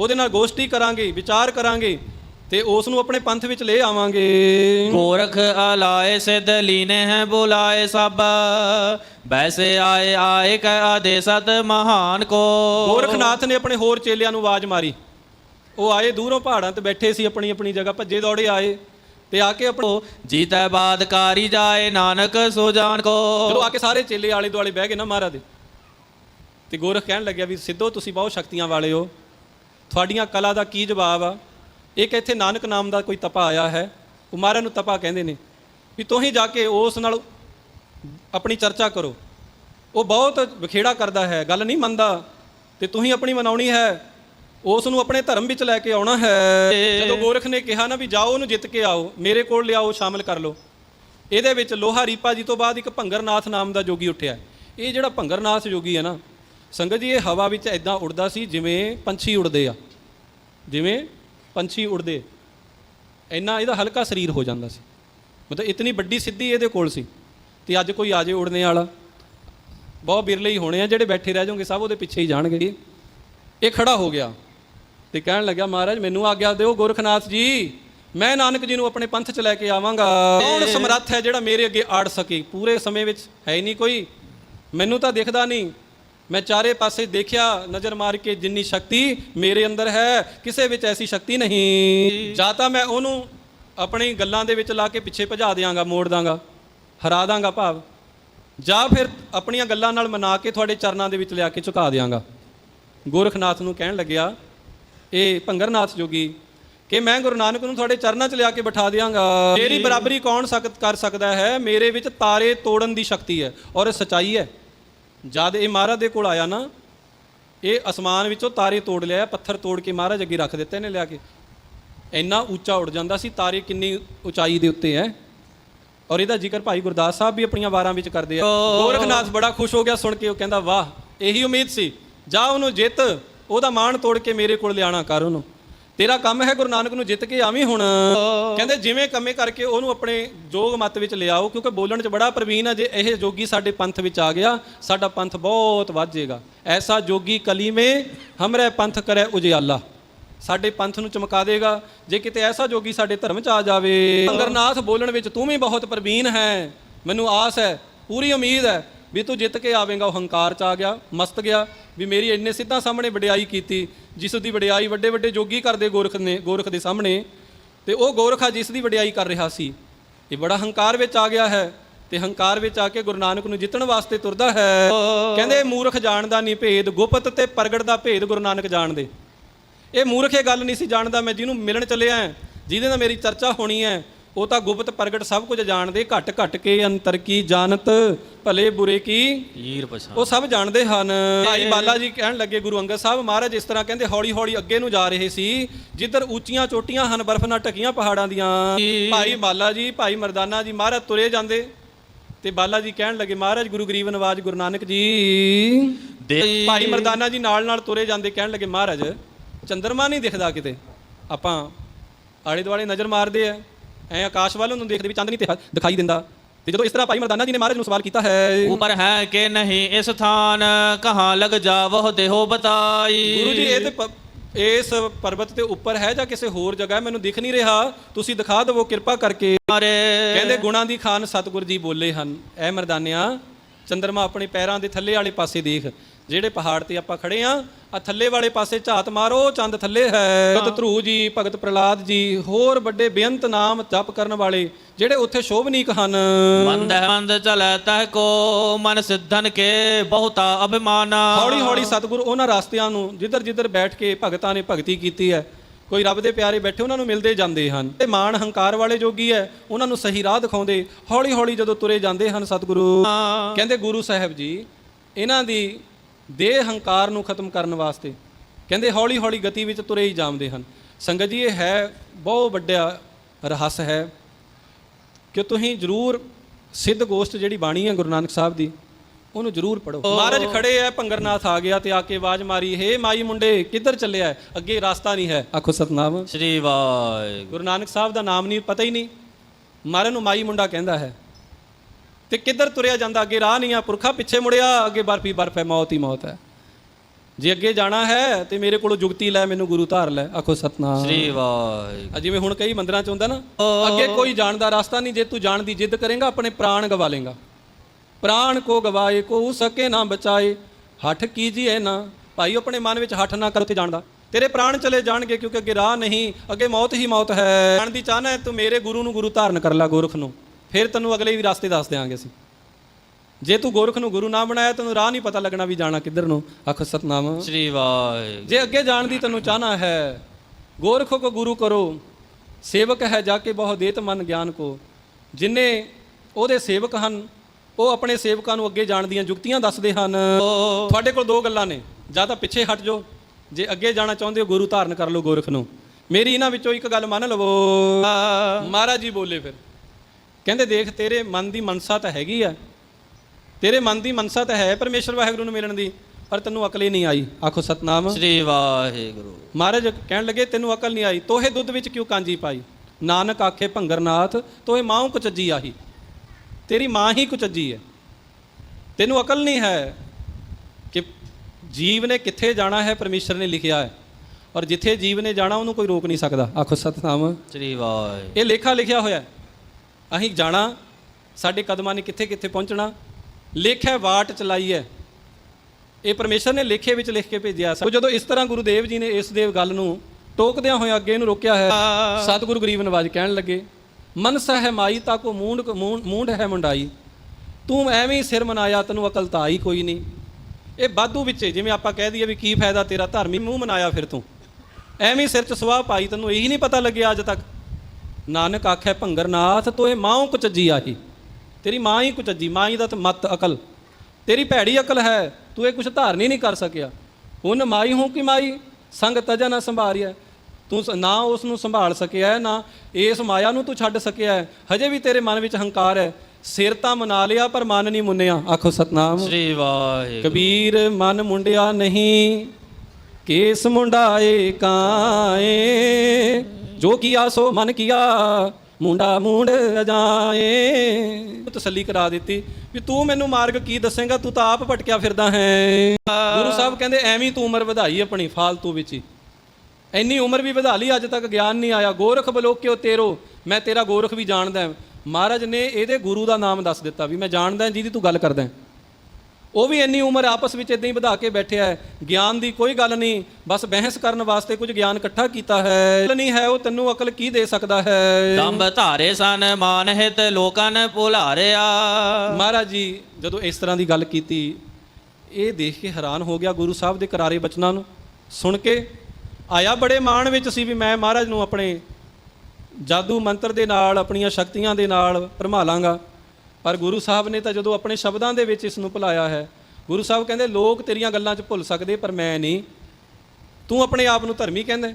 ਉਹਦੇ ਨਾਲ ਗੋਸ਼ਟੀ ਕਰਾਂਗੇ ਵਿਚਾਰ ਕਰਾਂਗੇ ਤੇ ਉਸ ਨੂੰ ਆਪਣੇ ਪੰਥ ਵਿੱਚ ਲੈ ਆਵਾਂਗੇ। ਗੋਰਖ ਆਲਾਏ ਸਿੱਧ ਲੀਨੇ ਹੈ ਬੁਲਾਏ ਸਭ। ਵੈਸੇ ਆਏ ਆਏ ਕਹਿ ਆਦੇ ਸਤ ਮਹਾਨ ਕੋ। ਗੋਰਖਨਾਥ ਨੇ ਆਪਣੇ ਹੋਰ ਚੇਲਿਆਂ ਨੂੰ ਆਵਾਜ਼ ਮਾਰੀ। ਉਹ ਆਏ ਦੂਰੋਂ ਪਹਾੜਾਂ ਤੇ ਬੈਠੇ ਸੀ ਆਪਣੀ ਆਪਣੀ ਜਗ੍ਹਾ ਭੱਜੇ ਦੌੜੇ ਆਏ ਤੇ ਆ ਕੇ ਆਪੋ ਜੀਤੈ ਬਾਦ ਕਾਰੀ ਜਾਏ ਨਾਨਕ ਸੋ ਜਾਣ ਕੋ। ਜਦੋਂ ਆ ਕੇ ਸਾਰੇ ਚੇਲੇ ਆਲੇ ਦੁਆਲੇ ਬਹਿ ਗਏ ਨਾ ਮਹਾਰਾਜ ਦੇ ਤੇ ਗੋਰਖ ਕਹਿਣ ਲੱਗਿਆ ਵੀ ਸਿੱਧੋ ਤੁਸੀਂ ਬਹੁਤ ਸ਼ਕਤੀਆਂ ਵਾਲੇ ਹੋ। ਤੁਹਾਡੀਆਂ ਕਲਾ ਦਾ ਕੀ ਜਵਾਬ ਆ? ਇੱਕ ਇੱਥੇ ਨਾਨਕ ਨਾਮ ਦਾ ਕੋਈ ਤਪਾ ਆਇਆ ਹੈ? ਉਹ ਮਹਾਰਾਜ ਨੂੰ ਤਪਾ ਕਹਿੰਦੇ ਨੇ ਵੀ ਤੁਸੀਂ ਜਾ ਕੇ ਉਸ ਨਾਲ ਆਪਣੀ ਚਰਚਾ ਕਰੋ। ਉਹ ਬਹੁਤ ਵਿਖੇੜਾ ਕਰਦਾ ਹੈ, ਗੱਲ ਨਹੀਂ ਮੰਨਦਾ ਤੇ ਤੁਸੀਂ ਆਪਣੀ ਮਨਾਉਣੀ ਹੈ। ਉਸ ਨੂੰ ਆਪਣੇ ਧਰਮ ਵਿੱਚ ਲੈ ਕੇ ਆਉਣਾ ਹੈ। ਜਦੋਂ ਗੋਰਖ ਨੇ ਕਿਹਾ ਨਾ ਵੀ ਜਾਓ, ਉਹਨੂੰ ਜਿੱਤ ਕੇ ਆਓ, ਮੇਰੇ ਕੋਲ ਲਿਆਓ, ਸ਼ਾਮਲ ਕਰ ਲਓ। ਇਹਦੇ ਵਿੱਚ ਲੋਹਾ ਰੀਪਾ ਜੀ ਤੋਂ ਬਾਅਦ ਇੱਕ ਭੰਗਰਨਾਥ ਨਾਮ ਦਾ ਜੋਗੀ ਉੱਠਿਆ। ਇਹ ਜਿਹੜਾ ਭੰਗਰਨਾਥ ਜੋਗੀ ਹੈ ਨਾ ਸੰਗਤ ਜੀ ਇਹ ਹਵਾ ਵਿੱਚ ਐਦਾਂ ਉੜਦਾ ਸੀ ਜਿਵੇਂ ਪੰਛੀ ਉੜਦੇ ਆ। ਜਿਵੇਂ ਪੰਛੀ ਉੜਦੇ ਇੰਨਾ ਇਹਦਾ ਹਲਕਾ ਸਰੀਰ ਹੋ ਜਾਂਦਾ ਸੀ। ਮਤਲਬ ਇਤਨੀ ਵੱਡੀ ਸਿੱਧੀ ਇਹਦੇ ਕੋਲ ਸੀ ਤੇ ਅੱਜ ਕੋਈ ਆਜੇ ਉੜਨੇ ਵਾਲਾ। ਬਹੁਤ ਬਿਰਲੇ ਹੀ ਹੋਣੇ ਆ ਜਿਹੜੇ ਬੈਠੇ ਰਹਿ ਜਾਓਗੇ ਸਭ ਉਹਦੇ ਪਿੱਛੇ ਹੀ ਜਾਣਗੇ। ਇਹ ਖੜਾ ਹੋ ਗਿਆ ਤੇ ਕਹਿਣ ਲੱਗਿਆ ਮਹਾਰਾਜ ਮੈਨੂੰ ਆਗਿਆ ਦਿਓ ਗੋਰਖਨਾਥ ਜੀ। ਮੈਂ ਨਾਨਕ ਜੀ ਨੂੰ ਆਪਣੇ ਪੰਥ 'ਚ ਲੈ ਕੇ ਆਵਾਂਗਾ। ਕੌਣ ਸਮਰੱਥ ਹੈ ਜਿਹੜਾ ਮੇਰੇ ਅੱਗੇ ਆੜ ਸਕੇ? ਪੂਰੇ ਸਮੇਂ ਵਿੱਚ ਹੈ ਹੀ ਨਹੀਂ ਕੋਈ। ਮੈਨੂੰ ਤਾਂ ਦਿਖਦਾ ਨਹੀਂ। ਮੈਂ ਚਾਰੇ ਪਾਸੇ ਦੇਖਿਆ, ਨਜ਼ਰ ਮਾਰ ਕੇ ਜਿੰਨੀ ਸ਼ਕਤੀ ਮੇਰੇ ਅੰਦਰ ਹੈ, ਕਿਸੇ ਵਿੱਚ ਐਸੀ ਸ਼ਕਤੀ ਨਹੀਂ। ਜਾਂ ਤਾਂ ਮੈਂ ਉਹਨੂੰ ਆਪਣੀ ਗੱਲਾਂ ਦੇ ਵਿੱਚ ਲਾ ਕੇ ਪਿੱਛੇ ਭਜਾ ਦਿਆਂਗਾ, ਮੋੜ ਦਾਂਗਾ ਹਰਾ ਦਾਂਗਾ ਭਾਵ। ਜਾਂ ਫਿਰ ਆਪਣੀਆਂ ਗੱਲਾਂ ਨਾਲ ਮਨਾ ਕੇ ਤੁਹਾਡੇ ਚਰਨਾਂ ਦੇ ਵਿੱਚ ਲਿਆ ਕੇ ਝੁਕਾ ਦਿਆਂਗਾ। ਗੋਰਖਨਾਥ ਨੂੰ ਕਹਿਣ ਲੱਗਿਆ, ਇਹ ਭੰਗਰਨਾਥ ਜੋਗੀ, ਕਿ ਮੈਂ ਗੁਰੂ ਨਾਨਕ ਨੂੰ ਤੁਹਾਡੇ ਚਰਨਾਂ 'ਚ ਲਿਆ ਕੇ ਬਿਠਾ ਦਿਆਂਗਾ। ਮੇਰੀ ਬਰਾਬਰੀ ਕੌਣ ਸਕਤ ਕਰ ਸਕਦਾ ਹੈ? ਮੇਰੇ ਵਿੱਚ ਤਾਰੇ ਤੋੜਨ ਦੀ ਸ਼ਕਤੀ ਹੈ ਔਰ ਇਹ ਸਚਾਈ ਹੈ। ਜਦ ਇਹ ਮਹਾਰਾਜ ਦੇ ਕੋਲ ਆਇਆ ਨਾ, ਇਹ ਅਸਮਾਨ ਵਿੱਚੋਂ ਤਾਰੇ ਤੋੜ ਲਿਆ, ਪੱਥਰ ਤੋੜ ਕੇ ਮਹਾਰਾਜ ਅੱਗੇ ਰੱਖ ਦਿੱਤੇ ਨੇ ਲਿਆ ਕੇ। ਇੰਨਾ ਉੱਚਾ ਉੱਡ ਜਾਂਦਾ ਸੀ, ਤਾਰੇ ਕਿੰਨੀ ਉਚਾਈ ਦੇ ਉੱਤੇ ਹੈ ਔਰ ਇਹਦਾ ਜ਼ਿਕਰ ਭਾਈ ਗੁਰਦਾਸ ਸਾਹਿਬ ਵੀ ਆਪਣੀਆਂ ਵਾਰਾਂ ਵਿੱਚ ਕਰਦੇ ਆ। ਗੋਰਖਨਾਥ ਬੜਾ ਖੁਸ਼ ਹੋ ਗਿਆ ਸੁਣ ਕੇ, ਉਹ ਕਹਿੰਦਾ, ਵਾਹ, ਇਹੀ ਉਮੀਦ ਸੀ। ਜਾ ਉਹਨੂੰ ਜਿੱਤ, ਉਹਦਾ ਮਾਣ ਤੋੜ ਕੇ ਮੇਰੇ ਕੋਲ ਲਿਆਣਾ ਕਰ ਉਹਨੂੰ। ਤੇਰਾ ਕੰਮ ਹੈ ਗੁਰੂ ਨਾਨਕ ਨੂੰ ਜਿੱਤ ਕੇ ਆਵੀਂ ਹੁਣ। ਕਹਿੰਦੇ ਜਿਵੇਂ ਕੰਮੇ ਕਰਕੇ ਉਹਨੂੰ ਆਪਣੇ ਜੋਗ ਮਤ ਵਿੱਚ ਲਿਆਓ, ਕਿਉਂਕਿ ਬੋਲਣ 'ਚ ਬੜਾ ਪ੍ਰਵੀਨ ਹੈ ਜੇ ਇਹ ਜੋਗੀ ਸਾਡੇ ਪੰਥ ਵਿੱਚ ਆ ਗਿਆ, ਸਾਡਾ ਪੰਥ ਬਹੁਤ ਵੱਧ ਜਾਏਗਾ। ਐਸਾ ਜੋਗੀ ਕਲੀਮੇ ਹਮਰੇ ਪੰਥ ਕਰੇ ਉਜਿਆਲਾ ਸਾਡੇ ਪੰਥ ਨੂੰ ਚਮਕਾ ਦੇਗਾ, ਜੇ ਕਿਤੇ ਐਸਾ ਜੋਗੀ ਸਾਡੇ ਧਰਮ 'ਚ ਆ ਜਾਵੇ। ਅੰਗਰਨਾਥ ਬੋਲਣ ਵਿੱਚ ਤੂੰ ਵੀ ਬਹੁਤ ਪ੍ਰਵੀਨ ਹੈ, ਮੈਨੂੰ ਆਸ ਹੈ, ਪੂਰੀ ਉਮੀਦ ਹੈ ਵੀ ਤੂੰ ਜਿੱਤ ਕੇ ਆਵੇਂਗਾ, ਉਹ ਹੰਕਾਰ 'ਚ ਆ ਗਿਆ, ਮਸਤ ਗਿਆ। ਵੀ ਮੇਰੀ ਇੰਨੇ ਸਿੱਧਾ ਸਾਹਮਣੇ ਵਡਿਆਈ ਕੀਤੀ, ਜਿਸ ਦੀ ਵਡਿਆਈ ਵੱਡੇ ਵੱਡੇ ਜੋਗੀ ਕਰਦੇ ਗੋਰਖ ਨੇ, ਗੋਰਖ ਦੇ ਸਾਹਮਣੇ, ਤੇ ਉਹ ਗੋਰਖਾ ਜਿਸ ਦੀ ਵਡਿਆਈ ਕਰ ਰਿਹਾ ਸੀ। ਇਹ ਬੜਾ ਹੰਕਾਰ ਵਿੱਚ ਆ ਗਿਆ ਹੈ, ਤੇ ਹੰਕਾਰ ਵਿੱਚ ਆ ਕੇ ਗੁਰੂ ਨਾਨਕ ਨੂੰ ਜਿੱਤਣ ਵਾਸਤੇ ਤੁਰਦਾ ਹੈ। ਕਹਿੰਦੇ, ਮੂਰਖ ਜਾਣਦਾ ਨਹੀਂ ਭੇਦ, ਗੁਪਤ ਤੇ ਪ੍ਰਗਟ ਦਾ ਭੇਦ ਗੁਰੂ ਨਾਨਕ ਜਾਣਦੇ। ਇਹ ਮੂਰਖ ਇਹ ਗੱਲ ਨਹੀਂ ਸੀ ਜਾਣਦਾ, ਮੈਂ ਜਿਹਨੂੰ ਮਿਲਣ ਚੱਲਿਆ ਜਿਹਦੇ ਨਾਲ ਮੇਰੀ ਚਰਚਾ ਹੋਣੀ ਹੈ, ਉਹ ਤਾਂ ਗੁਪਤ ਪ੍ਰਗਟ ਸਭ ਕੁਝ ਜਾਣਦੇ ਘਟ ਘਟ ਕੇ ਅੰਤਰ ਕੀ ਜਾਣਤ। ਭਲੇ ਬੁਰੇ ਕੀ? ਹੀਰ ਪਛਾਣ। ਉਹ ਸਭ ਜਾਣਦੇ ਹਨ। ਭਾਈ ਬਾਲਾ ਜੀ ਕਹਿਣ ਲੱਗੇ ਗੁਰੂ ਅੰਗਦ ਸਾਹਿਬ ਮਹਾਰਾਜ ਇਸ ਤਰ੍ਹਾਂ ਕਹਿੰਦੇ ਹੌਲੀ ਹੌਲੀ ਅੱਗੇ ਨੂੰ ਜਾ ਰਹੇ ਸੀ। ਜਿੱਧਰ ਉੱਚੀਆਂ ਚੋਟੀਆਂ ਹਨ ਬਰਫ਼ ਨਾਲ ਢਕੀਆਂ ਪਹਾੜਾਂ ਦੀਆਂ। ਭਾਈ ਬਾਲਾ ਜੀ ਭਾਈ ਮਰਦਾਨਾ ਜੀ ਮਹਾਰਾਜ ਤੁਰੇ ਜਾਂਦੇ। ਤੇ ਬਾਲਾ ਜੀ ਕਹਿਣ ਲੱਗੇ ਮਹਾਰਾਜ ਗੁਰੂ ਗਰੀਬ ਨਵਾਜ ਗੁਰੂ ਨਾਨਕ ਜੀ। ਭਾਈ ਮਰਦਾਨਾ ਜੀ ਨਾਲ ਨਾਲ ਤੁਰੇ ਜਾਂਦੇ ਕਹਿਣ ਲੱਗੇ ਮਹਾਰਾਜ ਚੰਦਰਮਾ ਨਹੀਂ ਦਿਖਦਾ ਕਿਤੇ। ਆਪਾਂ ਆਲੇ ਦੁਆਲੇ ਨਜ਼ਰ ਮਾਰਦੇ ਆ। ਐ ਆਕਾਸ਼ ਵੱਲ ਨੂੰ ਦੇਖਦੇ ਵੀ ਚੰਦ ਨਹੀਂ ਦਿਖਾ- ਦਿਖਾਈ ਦਿੰਦਾ। ਤੇ ਜਦੋਂ ਇਸ ਤਰ੍ਹਾਂ ਭਾਈ ਮਰਦਾਨਾ ਜੀ ਨੇ ਮਹਾਰਾਜ ਨੂੰ ਸਵਾਲ ਕੀਤਾ ਹੈ ਉਪਰ ਹੈ ਕਿ ਨਹੀਂ ਇਸ ਥਾਨ ਕਹਾਂ ਲਗ ਜਾਵੋ ਦੇਹੋ ਬਤਾਈ? ਗੁਰੂ ਜੀ ਇਹ ਤੇ ਇਸ ਪਰਬਤ ਤੇ ਉੱਪਰ ਹੈ ਜਾਂ ਕਿਸੇ ਹੋਰ ਜਗ੍ਹਾ? ਹੈ ਮੈਨੂੰ ਦਿਖ ਨਹੀਂ ਰਿਹਾ। ਤੁਸੀਂ ਦਿਖਾ ਦਿਵੋ ਕਿਰਪਾ ਕਰਕੇ। ਮਾਰੇ। ਕਹਿੰਦੇ ਗੁਣਾਂ ਦੀ ਖਾਨ ਸਤਿਗੁਰ ਜੀ ਬੋਲੇ ਹਨ। ਐ ਮਰਦਾਨਿਆ ਚੰਦਰਮਾ ਆਪਣੇ ਪੈਰਾਂ ਦੇ ਥੱਲੇ ਵਾਲੇ ਪਾਸੇ ਦੇਖ। ਜਿਹੜੇ ਪਹਾੜ ਤੇ ਆਪਾਂ ਖੜੇ ਆ ਆ ਥੱਲੇ ਵਾਲੇ ਪਾਸੇ ਝਾਤ ਮਾਰੋ ਚੰਦ ਥੱਲੇ ਹੈ। ਭਗਤ ਧਰੂ ਜੀ ਭਗਤ ਪ੍ਰਲਾਦ ਜੀ ਹੋਰ ਵੱਡੇ ਬੇਅੰਤ ਨਾਮ ਜਪ ਕਰਨ ਵਾਲੇ ਜਿਹੜੇ ਉੱਥੇ ਸ਼ੋਭਨੀਕ ਹਨ। ਮੰਦ ਮੰਦ ਚਲੈ ਤਹ ਕੋ ਮਨ ਸਿੱਧਨ ਕੇ ਬਹੁਤਾ ਅਭਿਮਾਨ। ਹੌਲੀ ਹੌਲੀ ਸਤਿਗੁਰ ਉਹਨਾਂ ਰਸਤਿਆਂ ਨੂੰ ਜਿੱਧਰ ਜਿੱਧਰ ਬੈਠ ਕੇ ਭਗਤਾਂ ਨੇ ਭਗਤੀ ਕੀਤੀ ਹੈ ਕੋਈ ਰੱਬ ਦੇ ਪਿਆਰੇ ਬੈਠੇ ਉਹਨਾਂ ਨੂੰ ਮਿਲਦੇ ਜਾਂਦੇ ਹਨ। ਤੇ ਮਾਣ ਹੰਕਾਰ ਵਾਲੇ ਜੋਗੀ ਹੈ ਉਹਨਾਂ ਨੂੰ ਸਹੀ ਰਾਹ ਦਿਖਾਉਂਦੇ ਹੌਲੀ ਹੌਲੀ ਜਦੋਂ ਤੁਰੇ ਜਾਂਦੇ ਹਨ ਸਤਿਗੁਰੂ। ਕਹਿੰਦੇ ਗੁਰੂ ਸਾਹਿਬ ਜੀ ਇਹਨਾਂ ਦੀ ਦੇ ਹੰਕਾਰ ਨੂੰ ਖਤਮ ਕਰਨ ਵਾਸਤੇ। ਕਹਿੰਦੇ ਹੌਲੀ ਹੌਲੀ ਗਤੀ ਵਿੱਚ ਤੁਰੇ ਹੀ ਜਾਂਦੇ ਹਨ। ਸੰਗਤ ਜੀ ਇਹ ਹੈ ਬਹੁਤ ਵੱਡਾ ਰਹੱਸ ਹੈ ਕਿ ਤੁਸੀਂ ਜ਼ਰੂਰ ਸਿੱਧ ਗੋਸ਼ਟ ਜਿਹੜੀ ਬਾਣੀ ਹੈ ਗੁਰੂ ਨਾਨਕ ਸਾਹਿਬ ਦੀ ਉਹਨੂੰ ਜ਼ਰੂਰ ਪੜੋ ਮਹਾਰਾਜ ਖੜੇ ਐ ਭੰਗਰਨਾਥ ਆ ਗਿਆ ਤੇ ਆ ਕੇ ਆਵਾਜ਼ ਮਾਰੀ ਹੇ ਮਾਈ ਮੁੰਡੇ ਕਿੱਧਰ ਚੱਲਿਆ ਅੱਗੇ ਰਾਸਤਾ ਨਹੀਂ ਹੈ। ਆਖੋ ਸਤਨਾਮ। ਸ੍ਰੀ ਵਾਹਿਗੁਰੂ। ਗੁਰੂ ਨਾਨਕ ਸਾਹਿਬ ਦਾ ਨਾਮ ਨਹੀਂ ਪਤਾ ਹੀ ਨਹੀਂ। ਮਹਾਰਾਜ ਨੂੰ ਮਾਈ ਮੁੰਡਾ ਕਹਿੰਦਾ ਹੈ। ਤੇ ਕਿੱਧਰ ਤੁਰਿਆ ਜਾਂਦਾ? ਅੱਗੇ ਰਾਹ ਨਹੀਂ ਆ ਪੁਰਖਾ ਪਿੱਛੇ ਮੁੜਿਆ ਅੱਗੇ ਬਰਫੀ ਬਰਫ ਹੈ ਮੌਤ ਹੀ ਮੌਤ ਹੈ। ਜੇ ਅੱਗੇ ਜਾਣਾ ਹੈ ਤੇ ਮੇਰੇ ਕੋਲੋਂ ਜੁਗਤੀ ਲੈ ਮੈਨੂੰ ਗੁਰੂ ਧਾਰ ਲੈ। ਆਖੋ ਸਤਨਾਮ। ਸ੍ਰੀ ਵਾਹਿਗੁਰੂ। ਆ ਜਿਵੇਂ ਹੁਣ ਕਈ ਮੰਦਰਾਂ ਚ ਹੁੰਦਾ ਨਾ ਅੱਗੇ ਕੋਈ ਜਾਣ ਦਾ ਰਸਤਾ ਨਹੀਂ ਜੇ ਤੂੰ ਜਾਣ ਦੀ ਜਿੱਦ ਕਰੇਗਾ ਆਪਣੇ ਪ੍ਰਾਣ ਗਵਾ ਲੇਗਾ। ਪ੍ਰਾਣ ਕੋ ਗਵਾਏ ਕੋ ਸਕੇ ਨਾ ਬਚਾਏ ਹੱਠ ਕੀਜੀਏ ਨਾ। ਭਾਈ ਆਪਣੇ ਮਨ ਵਿੱਚ ਹੱਠ ਨਾ ਕਰ ਉੱਥੇ ਜਾਣ ਦਾ। ਤੇਰੇ ਪ੍ਰਾਣ ਚਲੇ ਜਾਣਗੇ ਕਿਉਂਕਿ ਅੱਗੇ ਰਾਹ ਨਹੀਂ ਅੱਗੇ ਮੌਤ ਹੀ ਮੌਤ ਹੈ। ਜਾਣ ਦੀ ਚਾਹਨਾ ਹੈ ਤੂੰ ਮੇਰੇ ਗੁਰੂ ਨੂੰ ਗੁਰੂ ਧਾਰਨ ਕਰ ਲੈ ਗੋਰਖ ਨੂੰ। ਫਿਰ ਤੈਨੂੰ ਅਗਲੇ ਵੀ ਰਸਤੇ ਦੱਸ ਦਿਆਂਗੇ ਅਸੀਂ। ਜੇ ਤੂੰ ਗੋਰਖ ਨੂੰ ਗੁਰੂ ਨਾ ਬਣਾਇਆ ਤੈਨੂੰ ਰਾਹ ਨਹੀਂ ਪਤਾ ਲੱਗਣਾ ਵੀ ਜਾਣਾ ਕਿੱਧਰ ਨੂੰ। ਆਖ ਸਤਨਾਮ। ਸ੍ਰੀ ਵਾਹਿਗੁਰੂ। ਜੇ ਅੱਗੇ ਜਾਣ ਦੀ ਤੈਨੂੰ ਚਾਹਨਾ ਹੈ ਗੋਰਖ ਕੋ ਗੁਰੂ ਕਰੋ ਸੇਵਕ ਹੈ ਜਾ ਕੇ ਬਹੁ ਦੇਤ ਮਨ ਗਿਆਨ ਕੋ। ਜਿਨੇ ਉਹਦੇ ਸੇਵਕ ਹਨ ਉਹ ਆਪਣੇ ਸੇਵਕਾਂ ਨੂੰ ਅੱਗੇ ਜਾਣ ਦੀਆਂ ਜੁਗਤੀਆਂ ਦੱਸਦੇ ਹਨ। ਤੁਹਾਡੇ ਕੋਲ ਦੋ ਗੱਲਾਂ ਨੇ ਜਾਂ ਤਾਂ ਪਿੱਛੇ ਹਟ ਜਾਓ। ਜੇ ਅੱਗੇ ਜਾਣਾ ਚਾਹੁੰਦੇ ਹੋ ਗੁਰੂ ਧਾਰਨ ਕਰ ਲਓ ਗੋਰਖ ਨੂੰ। ਮੇਰੀ ਇਹਨਾਂ ਵਿੱਚੋਂ ਇੱਕ ਗੱਲ ਮੰਨ ਲਵੋ। ਮਹਾਰਾਜ ਜੀ ਬੋਲੇ ਫਿਰ। ਕਹਿੰਦੇ ਦੇਖ ਤੇਰੇ ਮਨ ਦੀ ਮਨਸਾ ਤਾਂ ਹੈਗੀ ਆ। ਤੇਰੇ ਮਨ ਦੀ ਮਨਸਾ ਤਾਂ ਹੈ ਪਰਮੇਸ਼ਰ ਵਾਹਿਗੁਰੂ ਨੂੰ ਮਿਲਣ ਦੀ ਪਰ ਤੈਨੂੰ ਅਕਲ ਹੀ ਨਹੀਂ ਆਈ। ਆਖੋ ਸਤਨਾਮ। ਸ੍ਰੀ ਵਾਹਿਗੁਰੂ। ਮਹਾਰਾਜ ਕਹਿਣ ਲੱਗੇ ਤੈਨੂੰ ਅਕਲ ਨਹੀਂ ਆਈ। ਤੋਹੇ ਦੁੱਧ ਵਿੱਚ ਕਿਉਂ ਕਾਂਜੀ ਪਾਈ? ਨਾਨਕ ਆਖੇ ਭੰਗਰਨਾਥ ਤੋਹੇ ਮਾਂ ਕੁਚੱਜੀ ਆਹੀ। ਤੇਰੀ ਮਾਂ ਹੀ ਕੁਚੱਜੀ ਹੈ ਤੈਨੂੰ ਅਕਲ ਨਹੀਂ ਹੈ ਕਿ ਜੀਵ ਨੇ ਕਿੱਥੇ ਜਾਣਾ ਹੈ ਪਰਮੇਸ਼ਰ ਨੇ ਲਿਖਿਆ ਹੈ। ਔਰ ਜਿੱਥੇ ਜੀਵ ਨੇ ਜਾਣਾ ਉਹਨੂੰ ਕੋਈ ਰੋਕ ਨਹੀਂ ਸਕਦਾ। ਆਖੋ ਸਤਨਾਮ। ਸ੍ਰੀ ਵਾਹਿਗੁਰੂ ਇਹ ਲੇਖਾ ਲਿਖਿਆ ਹੋਇਆ ਹੈ। ਅਸੀਂ ਜਾਣਾ, ਸਾਡੇ ਕਦਮਾਂ ਨੇ ਕਿੱਥੇ ਕਿੱਥੇ ਪਹੁੰਚਣਾ। ਲੇਖਾ ਵਾਟ ਚਲਾਈ ਹੈ ਇਹ ਪਰਮੇਸ਼ਰ ਨੇ ਲੇਖੇ ਵਿੱਚ ਲਿਖ ਕੇ ਭੇਜਿਆ ਸੋ। ਜਦੋਂ ਇਸ ਤਰ੍ਹਾਂ ਗੁਰੂ ਦੇਵ ਜੀ ਨੇ ਇਸ ਦੇਵ ਗੱਲ ਨੂੰ ਟੋਕਦਿਆਂ ਹੋਇਆ ਅੱਗੇ ਨੂੰ ਰੋਕਿਆ ਹੈ, ਸਤਿਗੁਰੂ ਗਰੀਬ ਨਵਾਜ ਕਹਿਣ ਲੱਗੇ ਮਨਸ ਹੈ ਮਾਈ ਤਾ ਕੋ ਮੂੰਡ ਮੂੰਡ ਮੂੰਡ ਹੈ ਮੁੰਡਾਈ। ਤੂੰ ਐਵੇਂ ਹੀ ਸਿਰ ਮਨਾਇਆ, ਤੈਨੂੰ ਅਕਲ ਤਾਂ ਆਈ ਕੋਈ ਨਹੀਂ। ਇਹ ਬਾਦੂ ਵਿੱਚ ਜਿਵੇਂ ਆਪਾਂ ਕਹਿ ਦਈਏ ਵੀ ਕੀ ਫਾਇਦਾ ਤੇਰਾ ਧਰਮੀ ਮੂੰਹ ਮਨਾਇਆ ਫਿਰ ਤੂੰ। ਐਵੇਂ ਸਿਰ 'ਚ ਸਵਾਹ ਪਾਈ, ਤੈਨੂੰ ਇਹੀ ਨਹੀਂ ਪਤਾ ਲੱਗਿਆ ਅੱਜ ਤੱਕ। ਨਾਨਕ ਆਖੇ ਭੰਗਰਨਾਥ ਤੋਏ ਮਾਂ ਕੁਚੱਜੀ ਆਹੀ। ਤੇਰੀ ਮਾਂ ਹੀ ਕੁਚੱਜੀ ਮਾਂ ਹੀ ਦਾ ਤੇ ਮਤ ਅਕਲ। ਤੇਰੀ ਭੈੜੀ ਅਕਲ ਹੈ ਤੂੰ ਇਹ ਕੁਛ ਧਾਰਨੀ ਨਹੀਂ ਕਰ ਸਕਿਆ। ਹੁਣ ਮਾਈ ਹੂੰ ਕਿ ਮਾਈ? ਸੰਗ ਤਜਾ ਨਾ ਸੰਭਾਰਿਆ ਤੂੰ ਨਾ ਉਸ ਨੂੰ ਸੰਭਾਲ ਸਕਿਆ ਨਾ ਇਸ ਮਾਇਆ ਨੂੰ ਤੂੰ ਛੱਡ ਸਕਿਆ। ਹਜੇ ਵੀ ਤੇਰੇ ਮਨ ਵਿੱਚ ਹੰਕਾਰ ਹੈ। ਸਿਰ ਤਾਂ ਮਨਾ ਲਿਆ ਪਰ ਮਨ ਨਹੀਂ ਮੁੰਨਿਆ। ਆਖੋ ਸਤਨਾਮ। ਸ੍ਰੀ ਵਾਹਿਗੁਰੂ। ਕਬੀਰ ਮਨ ਮੁੰਡਿਆ ਨਹੀਂ ਕੇਸ ਮੁੰਡਾਏ ਕਾਏ। ਜੋ ਕੀਆ ਸੋ ਮਨ ਕੀਆ, ਮੁੰਡਾ ਮੁੰਡ ਜਾਏ ਤਸੱਲੀ ਕਰਾ ਦਿੱਤੀ ਵੀ ਤੂੰ ਮੈਨੂੰ ਮਾਰਗ ਕੀ ਦੱਸੇਗਾ, ਤੂੰ ਤਾਂ ਆਪ ਭਟਕਿਆ ਫਿਰਦਾ ਹੈ। ਗੁਰੂ ਸਾਹਿਬ ਕਹਿੰਦੇ, ਐਵੇਂ ਤੂੰ ਉਮਰ ਵਧਾਈ ਆਪਣੀ ਫਾਲਤੂ ਵਿੱਚ ਹੀ। ਇੰਨੀ ਉਮਰ ਵੀ ਵਧਾ ਲਈ, ਅੱਜ ਤੱਕ ਗਿਆਨ ਨਹੀਂ ਆਇਆ। ਗੋਰਖ ਬਲੋਕਿਓ ਤੇਰੋ? ਮੈਂ ਤੇਰਾ ਗੋਰਖ ਵੀ ਜਾਣਦਾ ਮਹਾਰਾਜ ਨੇ ਇਹਦੇ ਗੁਰੂ ਦਾ ਨਾਮ ਦੱਸ ਦਿੱਤਾ ਵੀ ਮੈਂ ਜਾਣਦਾ ਜਿਹਦੀ ਤੂੰ ਗੱਲ ਕਰਦਾ ਹੈ। ਉਹ ਵੀ ਇੰਨੀ ਉਮਰ ਆਪਸ ਵਿੱਚ ਇਦਾਂ ਹੀ ਵਧਾ ਕੇ ਬੈਠਿਆ ਹੈ। ਗਿਆਨ ਦੀ ਕੋਈ ਗੱਲ ਨਹੀਂ ਬਸ ਬਹਿਸ ਕਰਨ ਵਾਸਤੇ ਕੁਝ ਗਿਆਨ ਇਕੱਠਾ ਕੀਤਾ ਹੈ। ਨਹੀਂ ਹੈ ਉਹ ਤੈਨੂੰ ਅਕਲ ਕੀ ਦੇ ਸਕਦਾ ਹੈ? ਦੰਬ ਧਾਰੇ ਸਨ ਮਾਨ ਹਿਤ ਲੋਕਨ ਭੁਲਾਰਿਆ। ਮਹਾਰਾਜ ਜੀ ਜਦੋਂ ਇਸ ਤਰ੍ਹਾਂ ਦੀ ਗੱਲ ਕੀਤੀ ਇਹ ਦੇਖ ਕੇ ਹੈਰਾਨ ਹੋ ਗਿਆ ਗੁਰੂ ਸਾਹਿਬ ਦੇ ਕਰਾਰੇ ਬਚਨਾਂ ਨੂੰ। ਸੁਣ ਕੇ ਆਇਆ ਬੜੇ ਮਾਣ ਵਿੱਚ ਸੀ ਵੀ ਮੈਂ ਮਹਾਰਾਜ ਨੂੰ ਆਪਣੇ ਜਾਦੂ ਮੰਤਰ ਦੇ ਨਾਲ ਆਪਣੀਆਂ ਸ਼ਕਤੀਆਂ ਦੇ ਨਾਲ ਭਰਮਾ ਲਾਂਗਾ। ਪਰ ਗੁਰੂ ਸਾਹਿਬ ਨੇ ਤਾਂ ਜਦੋਂ ਆਪਣੇ ਸ਼ਬਦਾਂ ਦੇ ਵਿੱਚ ਇਸ ਨੂੰ ਭੁਲਾਇਆ ਹੈ ਗੁਰੂ ਸਾਹਿਬ ਕਹਿੰਦੇ ਲੋਕ ਤੇਰੀਆਂ ਗੱਲਾਂ 'ਚ ਭੁੱਲ ਸਕਦੇ ਪਰ ਮੈਂ ਨਹੀਂ। ਤੂੰ ਆਪਣੇ ਆਪ ਨੂੰ ਧਰਮੀ ਕਹਿੰਦਾ।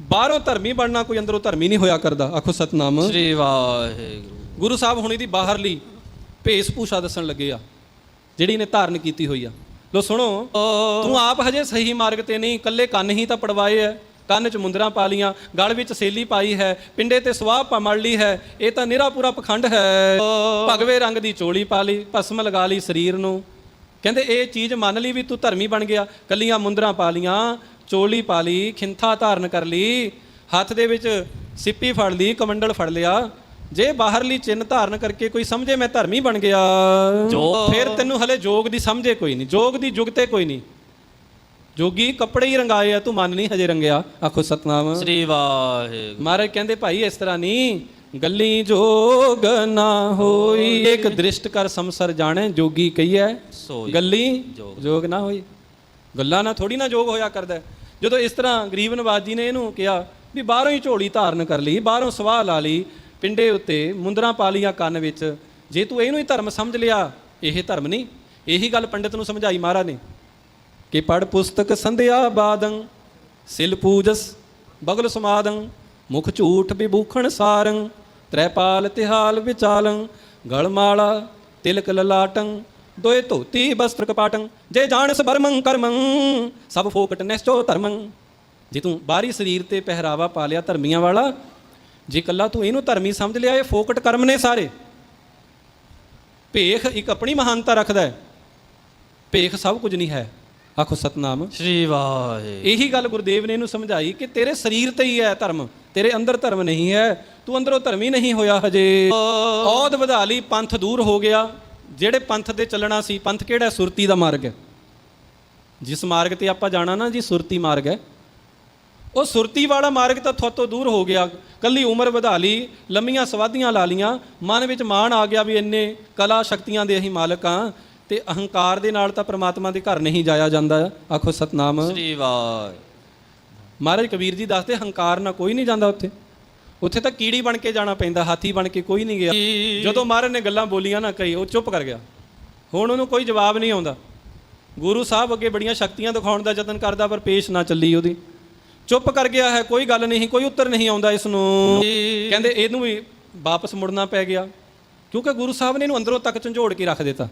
ਬਾਹਰੋਂ ਧਰਮੀ ਬਣਨਾ ਕੋਈ ਅੰਦਰੋਂ ਧਰਮੀ ਨਹੀਂ ਹੋਇਆ ਕਰਦਾ। ਆਖੋ ਸਤਨਾਮ। ਸ੍ਰੀ ਵਾਹਿਗੁਰੂ। ਗੁਰੂ ਸਾਹਿਬ ਹੁਣ ਇਹਦੀ ਬਾਹਰਲੀ ਭੇਸ ਭੂਸ਼ਾ ਦੱਸਣ ਲੱਗੇ ਆ ਜਿਹੜੀ ਨੇ ਧਾਰਨ ਕੀਤੀ ਹੋਈ ਆ। ਲੋ ਸੁਣੋ ਤੂੰ ਆਪ ਹਜੇ ਸਹੀ ਮਾਰਗ ਤੇ ਨਹੀਂ ਕੱਲੇ ਕੰਨ ਹੀ ਤਾਂ ਪੜਵਾਏ ਐ। ਕੰਨ 'ਚ ਮੁੰਦਰਾਂ ਪਾ ਲੀਆਂ ਗਲ ਵਿੱਚ ਸੇਲੀ ਪਾਈ ਹੈ ਪਿੰਡੇ ਤੇ ਸਵਾਹ ਪਾ ਮੜ ਲਈ ਹੈ ਇਹ ਤਾਂ ਨਿਰਾ ਪੂਰਾ ਪਖੰਡ ਹੈ। ਭਗਵੇ ਰੰਗ ਦੀ ਚੋਲੀ ਪਾ ਲਈ ਭਸਮ ਲਗਾ ਲਈ ਸਰੀਰ ਨੂੰ। ਕਹਿੰਦੇ ਇਹ ਚੀਜ਼ ਮੰਨ ਲਈ ਵੀ ਤੂੰ ਧਰਮੀ ਬਣ ਗਿਆ ਕੱਲੀਆਂ ਮੁੰਦਰਾਂ ਪਾ ਲੀਆਂ ਚੋਲੀ ਪਾ ਲਈ ਖਿੰਥਾ ਧਾਰਨ ਕਰ ਲਈ ਹੱਥ ਦੇ ਵਿੱਚ ਸਿੱਪੀ ਫੜ ਲਈ ਕਮੰਡਲ ਫੜ ਲਿਆ। ਜੇ ਬਾਹਰਲੀ ਚਿੰਨ ਧਾਰਨ ਕਰਕੇ ਕੋਈ ਸਮਝੇ ਮੈਂ ਧਰਮੀ ਬਣ ਗਿਆ ਜੋ- ਫਿਰ ਤੈਨੂੰ ਹਲੇ ਜੋਗ ਦੀ ਸਮਝੇ ਕੋਈ ਨਹੀਂ ਜੋਗ ਦੀ ਜੁਗਤੇ ਕੋਈ ਨਹੀਂ। ਜੋਗੀ ਕੱਪੜੇ ਹੀ ਰੰਗਾਏ ਆ ਤੂੰ ਮਨ ਨਹੀਂ ਹਜੇ ਰੰਗਿਆ। ਆਖੋ ਸਤਨਾਮ। ਸ੍ਰੀ ਵਾਹਿਗੁਰੂ। ਮਹਾਰਾਜ ਕਹਿੰਦੇ ਭਾਈ ਇਸ ਤਰ੍ਹਾਂ ਨਹੀਂ। ਗੱਲੀ ਜੋਗ ਨਾ ਹੋਈ। ਇੱਕ ਦ੍ਰਿਸ਼ਟ ਕਰ ਸੰਸਰ ਜਾਣੇ ਜੋਗੀ ਕਹੀਐ ਗੱਲੀ ਜੋਗ। ਨਾ ਹੋਈ। ਗੱਲਾਂ ਨਾਲ ਥੋੜੀ ਨਾ ਜੋਗ ਹੋਇਆ ਕਰਦਾ। ਜਦੋਂ ਇਸ ਤਰ੍ਹਾਂ ਗਰੀਬ ਨਵਾਜ ਜੀ ਨੇ ਇਹਨੂੰ ਕਿਹਾ ਵੀ ਬਾਹਰੋਂ ਹੀ ਝੋਲੀ ਧਾਰਨ ਕਰ ਲਈ ਬਾਹਰੋਂ ਸਵਾਹ ਲਾ ਲਈ ਪਿੰਡੇ ਉੱਤੇ ਮੁੰਦਰਾਂ ਪਾ ਲੀਆਂ ਕੰਨ ਵਿੱਚ ਜੇ ਤੂੰ ਇਹਨੂੰ ਹੀ ਧਰਮ ਸਮਝ ਲਿਆ ਇਹ ਧਰਮ ਨਹੀਂ। ਇਹੀ ਗੱਲ ਪੰਡਿਤ ਨੂੰ ਸਮਝਾਈ ਮਹਾਰਾਜ ਨੇ। ਕਿ ਪੜ ਪੁਸਤਕ ਸੰਧਿਆ ਬਾਦੰ, ਸਿਲ ਪੂਜਸ, ਬਗਲ ਸਮਾਦੰ, ਮੁਖ ਝੂਠ ਵਿਭੂਖਣ ਸਾਰੰ, ਤ੍ਰੈਪਾਲ ਤਿਹਾਲ ਵਿਚਾਲੰ, ਗਲਮਾਲਾ ਤਿਲਕ ਲਲਾਟੰ, ਦੋਏ ਧੋਤੀ ਬਸਤਰ ਕਪਾਟੰ, ਜੇ ਜਾਣਸ ਬਰਮੰ ਕਰਮੰ, ਸਭ ਫੋਕਟ ਨਿਸ਼ਚੋ ਧਰਮੰ। ਜੇ ਤੂੰ ਬਾਹਰੀ ਸਰੀਰ ਤੇ ਪਹਿਰਾਵਾ ਪਾ ਲਿਆ ਧਰਮੀਆਂ ਵਾਲਾ, ਜੇ ਕੱਲਾ ਤੂੰ ਇਹਨੂੰ ਧਰਮੀ ਸਮਝ ਲਿਆ, ਇਹ ਫੋਕਟ ਕਰਮ ਨੇ ਸਾਰੇ। ਭੇਖ ਇੱਕ ਆਪਣੀ ਮਹਾਨਤਾ ਰੱਖਦਾ ਹੈ। ਭੇਖ ਸਭ ਕੁਝ ਨਹੀਂ ਹੈ। ਆਖੋ ਸਤਨਾਮ। ਸ੍ਰੀ ਵਾਹਿਗੁਰੂ। ਇਹੀ ਗੱਲ ਗੁਰਦੇਵ ਨੇ ਇਹਨੂੰ ਸਮਝਾਈ ਕਿ ਤੇਰੇ ਸਰੀਰ ਤੇ ਹੀ ਹੈ ਧਰਮ ਤੇਰੇ ਅੰਦਰ ਧਰਮ ਨਹੀਂ ਹੈ ਤੂੰ ਅੰਦਰੋਂ ਧਰਮੀ ਨਹੀਂ ਹੋਇਆ ਹਜੇ। ਔਦ ਵਧਾ ਲਈ ਪੰਥ ਦੂਰ ਹੋ ਗਿਆ। ਜਿਹੜੇ ਪੰਥ ਤੇ ਚੱਲਣਾ ਸੀ ਪੰਥ ਕਿਹੜਾ ਸੁਰਤੀ ਦਾ ਮਾਰਗ ਹੈ। ਜਿਸ ਮਾਰਗ ਤੇ ਆਪਾਂ ਜਾਣਾ ਨਾ ਜੀ ਸੁਰਤੀ ਮਾਰਗ ਹੈ। ਉਹ ਸੁਰਤੀ ਵਾਲਾ ਮਾਰਗ ਤਾਂ ਤੁਹਾਤੋਂ ਦੂਰ ਹੋ ਗਿਆ। ਕੱਲੀ ਉਮਰ ਵਧਾ ਲਈ ਲੰਮੀਆਂ ਸਵਾਧੀਆਂ ਲਾ ਲੀਆਂ ਮਨ ਵਿੱਚ ਮਾਣ ਆ ਗਿਆ ਵੀ ਇੰਨੇ ਕਲਾ ਸ਼ਕਤੀਆਂ ਦੇ ਅਸੀਂ ਮਾਲਕ ਆ ਤੇ ਅਹੰਕਾਰ ਦੇ ਨਾਲ ਤਾਂ ਪ੍ਰਮਾਤਮਾ ਦੇ ਘਰ ਨਹੀਂ ਜਾਇਆ ਜਾਂਦਾ। ਆਖੋ ਸਤਨਾਮ। ਸ੍ਰੀ ਵਾਹਿਗੁਰੂ। ਮਹਾਰਾਜ ਕਬੀਰ ਜੀ ਦੱਸਦੇ ਹੰਕਾਰ ਨਾਲ ਕੋਈ ਨਹੀਂ ਜਾਂਦਾ ਉੱਥੇ। ਉੱਥੇ ਤਾਂ ਕੀੜੀ ਬਣ ਕੇ ਜਾਣਾ ਪੈਂਦਾ ਹਾਥੀ ਬਣ ਕੇ ਕੋਈ ਨਹੀਂ ਗਿਆ। ਜਦੋਂ ਮਹਾਰਾਜ ਨੇ ਗੱਲਾਂ ਬੋਲੀਆਂ ਨਾ ਕਈ ਉਹ ਚੁੱਪ ਕਰ ਗਿਆ। ਹੁਣ ਉਹਨੂੰ ਕੋਈ ਜਵਾਬ ਨਹੀਂ ਆਉਂਦਾ। ਗੁਰੂ ਸਾਹਿਬ ਅੱਗੇ ਬੜੀਆਂ ਸ਼ਕਤੀਆਂ ਦਿਖਾਉਣ ਦਾ ਯਤਨ ਕਰਦਾ ਪਰ ਪੇਸ਼ ਨਾ ਚੱਲੀ ਉਹਦੀ। ਚੁੱਪ ਕਰ ਗਿਆ ਹੈ ਕੋਈ ਗੱਲ ਨਹੀਂ ਕੋਈ ਉੱਤਰ ਨਹੀਂ ਆਉਂਦਾ ਇਸ ਨੂੰ। ਕਹਿੰਦੇ ਇਹਨੂੰ ਵੀ ਵਾਪਸ ਮੁੜਨਾ ਪੈ ਗਿਆ। ਕਿਉਂਕਿ ਗੁਰੂ ਸਾਹਿਬ ਨੇ ਇਹਨੂੰ ਅੰਦਰੋਂ ਤੱਕ ਝੰਜੋੜ ਕੇ ਰੱਖ ਦਿੱਤਾ।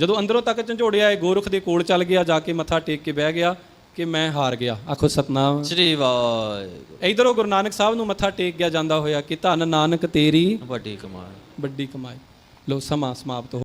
ਜਦੋਂ ਅੰਦਰੋਂ ਤੱਕ ਝੰਜੋੜਿਆ ਇਹ ਗੋਰਖ ਦੇ ਕੋਲ ਚੱਲ ਗਿਆ ਜਾ ਕੇ ਮੱਥਾ ਟੇਕ ਕੇ ਬਹਿ ਗਿਆ ਕਿ ਮੈਂ ਹਾਰ ਗਿਆ। ਆਖੋ ਸਤਨਾਮ। ਸ੍ਰੀ ਵਾਹਿਗੁਰੂ। ਇਧਰੋਂ ਗੁਰੂ ਨਾਨਕ ਸਾਹਿਬ ਨੂੰ ਮੱਥਾ ਟੇਕ ਗਿਆ ਜਾਂਦਾ ਹੋਇਆ ਕਿ ਧੰਨ ਨਾਨਕ ਤੇਰੀ ਵੱਡੀ ਕਮਾਲ ਵੱਡੀ ਕਮਾਈ। ਲੋ ਸਮਾਂ ਸਮਾਪਤ ਹੋ